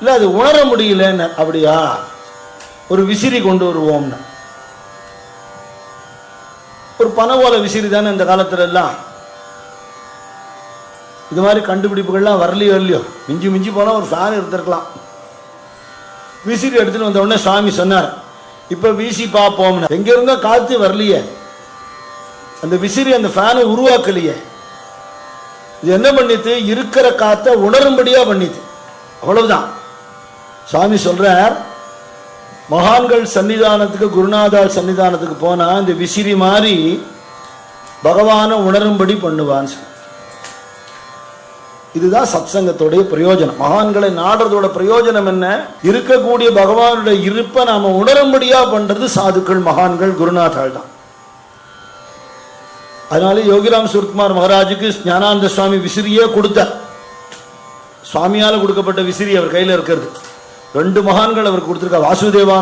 இல்ல அது உணர முடியலன்னு அப்படியா? ஒரு விசிறி கொண்டு வருவோம்னு. ஒரு பனை ஓலை விசிறி தானே இந்த காலத்துல எல்லாம் இது மாதிரி கண்டுபிடிப்புகள்லாம் வரலையோ இல்லையோ? மிஞ்சி மிஞ்சி போனா ஒரு ஃபேன் இருந்திருக்கலாம் விசிறி எடுத்துட்டு வந்த உடனே சாமி சொன்னார் இப்ப வீசி பார்ப்போம்னு எங்க இருந்தோ காத்து வரலையே. அந்த விசிறி அந்த ஃபேனை உருவாக்கலையே. இது என்ன பண்ணித்து? இருக்கிற காத்த உணரும்படியா பண்ணித்து. அவ்வளவுதான். சுவாமி சொல்றார் மகான்கள் சன்னிதானத்துக்கு குருநாதால் சன்னிதானத்துக்கு போனா இந்த விசிறி மாதிரி பகவானை உணரும்படி பண்ணுவான்னு இதுதான் இதுதான் சத்சங்கத்துடைய பிரயோஜனம். மகான்களை நாடுறதோட பிரயோஜனம் என்ன? இருக்கக்கூடிய பகவானுடைய இருப்பை நாம உணரும்படியா பண்றது சாதுக்கள் மகான்கள் குருநாதாள் தான். அதனால யோகிராம் சுர்குமார் மகாராஜுக்கு ஞானானந்த சுவாமி விசிறியே கொடுத்தார். சுவாமியால கொடுக்கப்பட்ட விசிறி அவர் கையில இருக்கிறது. ரெண்டு மகான்கள் அவர் கொடுத்திருக்கார். வாசுதேவான்